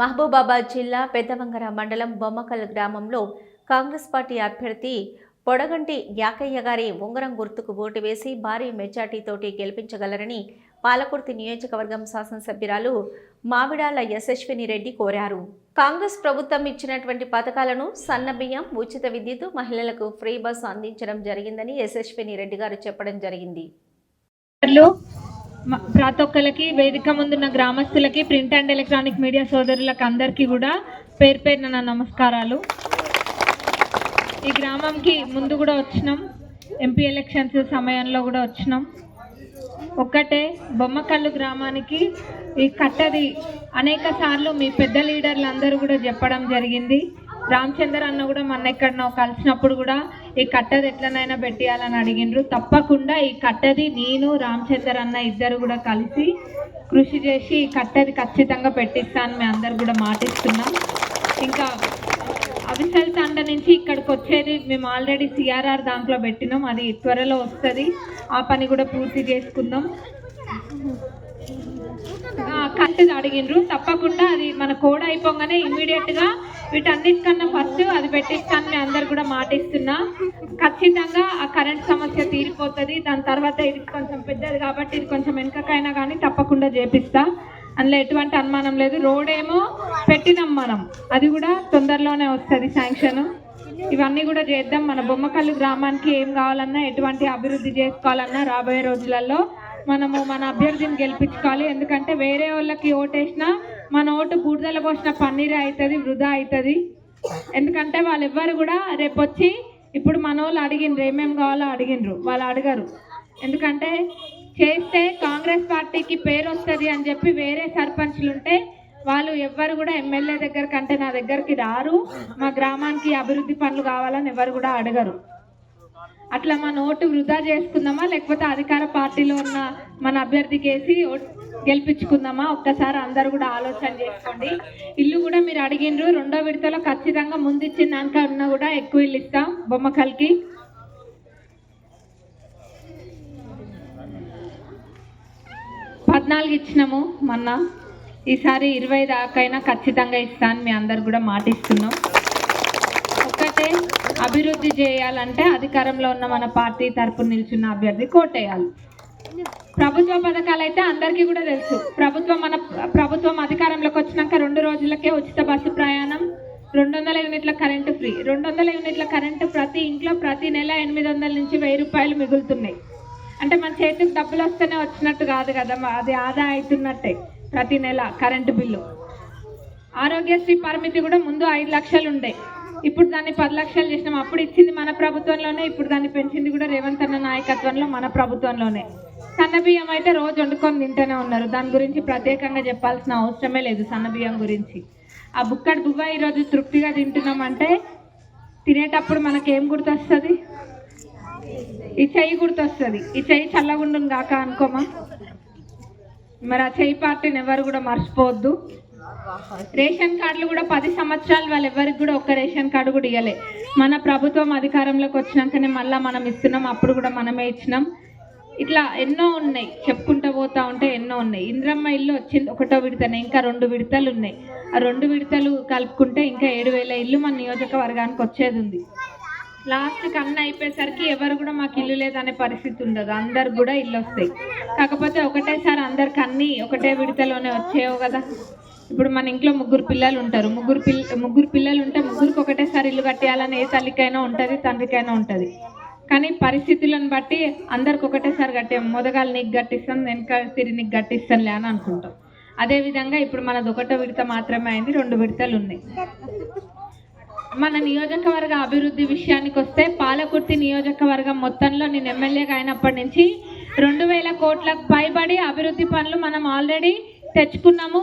మహబూబాబాద్ జిల్లా పెద్దవంగర మండలం బొమ్మకల్ గ్రామంలో కాంగ్రెస్ పార్టీ అభ్యర్థి పొడగంటి యాకయ్య గారి ఉంగరం గుర్తుకు ఓటు వేసి భారీ మెజార్టీతోటి గెలిపించగలరని పాలకుర్తి నియోజకవర్గం శాసనసభ్యురాలు మావిడాల యశస్విని రెడ్డి కోరారు. కాంగ్రెస్ ప్రభుత్వం ఇచ్చినటువంటి పథకాలను సన్నబియ్యం ఉచిత విద్యుత్ మహిళలకు ఫ్రీ బస్సు అందించడం జరిగిందని యశస్విని రెడ్డి గారు చెప్పడం జరిగింది. ప్రతి ఒక్కరికి వేదిక ముందున్న గ్రామస్తులకి ప్రింట్ అండ్ ఎలక్ట్రానిక్ మీడియా సోదరులకు అందరికీ కూడా పేరు పేరున నా నమస్కారాలు. ఈ గ్రామంకి ముందు కూడా వచ్చినాం. ఎంపీ ఎలక్షన్స్ సమయంలో కూడా వచ్చినాం. ఒక్కటే బొమ్మకల్లు గ్రామానికి ఈ కట్టది అనేక సార్లు మీ పెద్ద లీడర్లు అందరూ కూడా చెప్పడం జరిగింది. రామచందర్ అన్న కూడా మొన్న ఎక్కడనో కలిసినప్పుడు కూడా ఈ కట్టది ఎట్లనైనా పెట్టియాలని అడిగిండ్రు. తప్పకుండా ఈ కట్టది నేను రామచందర్ అన్న ఇద్దరు కూడా కలిసి కృషి చేసి ఈ కట్టది ఖచ్చితంగా పెట్టిస్తాను. మేము అందరు కూడా మాటిస్తున్నాం. ఇంకా అవిసల్ తండ నుంచి ఇక్కడికి వచ్చేది మేము ఆల్రెడీ సిఆర్ఆర్ దాంట్లో పెట్టినాం. అది త్వరలో వస్తుంది. ఆ పని కూడా పూర్తి చేసుకుందాం. కట్టెది అడిగిండ్రు. తప్పకుండా అది మన కోడ్ అయిపోగానే ఇమీడియట్గా వీటన్నిటికన్నా ఫస్ట్ అది పెట్టిస్తాను మీ అందరు కూడా మాటిస్తున్నా. ఖచ్చితంగా ఆ కరెంట్ సమస్య తీరిపోతుంది. దాని తర్వాత ఇది కొంచెం పెద్దది కాబట్టి ఇది కొంచెం వెనకకైనా కానీ తప్పకుండా చేపిస్తా. అందులో ఎటువంటి అనుమానం లేదు. రోడ్ ఏమో పెట్టినాం మనం. అది కూడా తొందరలోనే వస్తుంది శాంక్షన్. ఇవన్నీ కూడా చేద్దాం. మన బొమ్మకల్లు గ్రామానికి ఏం కావాలన్నా ఎటువంటి అభివృద్ధి చేసుకోవాలన్నా రాబోయే రోజులలో మనము మన అభ్యర్థిని గెలిపించుకోవాలి. ఎందుకంటే వేరే వాళ్ళకి ఓటేసినా మన ఓటు బూడిదల పోసిన పన్నీర్ అవుతుంది వృధా అవుతుంది ఎందుకంటే వాళ్ళు ఎవ్వరు కూడా రేపు వచ్చి ఇప్పుడు మన వాళ్ళు అడిగిండ్రు ఏమేమి కావాలో అడిగిండ్రు. వాళ్ళు అడగరు. ఎందుకంటే చేస్తే కాంగ్రెస్ పార్టీకి పేరు వస్తుంది అని చెప్పి వేరే సర్పంచ్లు ఉంటే వాళ్ళు ఎవ్వరు కూడా ఎమ్మెల్యే దగ్గర కంటే నా దగ్గరికి రారు. మా గ్రామానికి అభివృద్ధి పనులు కావాలని ఎవరు కూడా అడగరు. అట్లా మన ఓటు వృధా చేసుకుందామా? లేకపోతే అధికార పార్టీలో ఉన్న మన అభ్యర్థికి వేసి గెలిపించుకుందామా? ఒక్కసారి అందరు కూడా ఆలోచన చేసుకోండి. ఇల్లు కూడా మీరు అడిగిండ్రు. రెండో విడతలో ఖచ్చితంగా ముందు ఇచ్చిన దానిక ఉన్నా కూడా ఎక్కువ ఇల్లు ఇస్తాం బొమ్మకల్కి. పద్నాలుగు ఇచ్చినాము మొన్న. ఈసారి ఇరవై దాకైనా ఖచ్చితంగా ఇస్తాను. మీ అందరు కూడా మాటిస్తున్నాం. అభివృద్ధి చేయాలంటే అధికారంలో ఉన్న మన పార్టీ తరపున నిల్చున్న అభ్యర్థి కోటేయాలి. ప్రభుత్వ పథకాలు అయితే అందరికీ కూడా తెలుసు. ప్రభుత్వం మన ప్రభుత్వం అధికారంలోకి వచ్చినాక రెండు రోజులకే ఉచిత బస్సు ప్రయాణం రెండు వందల యూనిట్ల కరెంటు ఫ్రీ. రెండు వందల యూనిట్ల కరెంటు ప్రతి ఇంట్లో ప్రతి నెల ఎనిమిది వందల నుంచి వెయ్యి రూపాయలు మిగులుతున్నాయి. అంటే మన చేతికి డబ్బులు వస్తేనే వచ్చినట్టు కాదు కదా అది ఆదా అవుతున్నట్టే ప్రతి నెల కరెంటు బిల్లు. ఆరోగ్యశ్రీ పరిమితి కూడా ముందు ఐదు లక్షలు ఉండే. ఇప్పుడు దాన్ని పది లక్షలు చేసినాం. అప్పుడు ఇచ్చింది మన ప్రభుత్వంలోనే ఇప్పుడు దాన్ని పెంచింది కూడా రేవంత్ అన్న నాయకత్వంలో మన ప్రభుత్వంలోనే. సన్నబియ్యం అయితే రోజు వండుకొని తింటూనే ఉన్నారు. దాని గురించి ప్రత్యేకంగా చెప్పాల్సిన అవసరమే లేదు సన్నబియ్యం గురించి. ఆ బుక్కడి బువ్వ ఈరోజు తృప్తిగా తింటున్నామంటే తినేటప్పుడు మనకేం గుర్తొస్తుంది? ఈ చెయ్యి గుర్తొస్తుంది. ఈ చెయ్యి చల్లగుండును కాక అనుకోమా? మరి ఆ చెయ్యి పార్టీని ఎవరు కూడా మర్చిపోవద్దు. రేషన్ కార్డులు కూడా పది సంవత్సరాలు వాళ్ళు ఎవరికి కూడా ఒక్క రేషన్ కార్డు కూడా ఇవ్వలే మన ప్రభుత్వం అధికారంలోకి వచ్చినాకనే మళ్ళీ మనం ఇస్తున్నాం అప్పుడు కూడా మనమే ఇచ్చినాం. ఇట్లా ఎన్నో ఉన్నాయి. చెప్పుకుంటూ పోతా ఉంటే ఎన్నో ఉన్నాయి. ఇంద్రమ్మ ఇల్లు వచ్చింది ఒకటో విడతనే ఇంకా రెండు విడతలు ఉన్నాయి. ఆ రెండు విడతలు కలుపుకుంటే ఇంకా ఏడు వేల ఇల్లు మన నియోజకవర్గానికి వచ్చేది ఉంది. లాస్ట్కి అన్న అయిపోయేసరికి ఎవరు కూడా మాకు ఇల్లు లేదనే పరిస్థితి ఉండదు. అందరు కూడా ఇల్లు వస్తాయి. కాకపోతే ఒకటేసారి అందరికి అన్నీ ఒకటే విడతలోనే వచ్చేవు కదా. ఇప్పుడు మన ఇంట్లో ముగ్గురు పిల్లలు ఉంటారు. ముగ్గురు పిల్ల ముగ్గురు పిల్లలు ఉంటే ముగ్గురికి ఒకటేసారి ఇల్లు కట్టేయాలని ఏ తల్లికైనా ఉంటుంది తండ్రికైనా ఉంటుంది. కానీ పరిస్థితులను బట్టి అందరికి ఒకటేసారి కట్టాం మొదగాలు నీకు గట్టిస్తాను వెనక తిరిగి నీకు గట్టిస్తానులే అని అనుకుంటాం. అదేవిధంగా ఇప్పుడు మనది ఒకటో విడత మాత్రమే అయింది రెండు విడతలు ఉన్నాయి. మన నియోజకవర్గ అభివృద్ధి విషయానికి వస్తే పాలకుర్తి నియోజకవర్గం మొత్తంలో నేను ఎమ్మెల్యేగా అయినప్పటి నుంచి రెండు వేల కోట్లకు పైబడి అభివృద్ధి పనులు మనం ఆల్రెడీ తెచ్చుకున్నాము.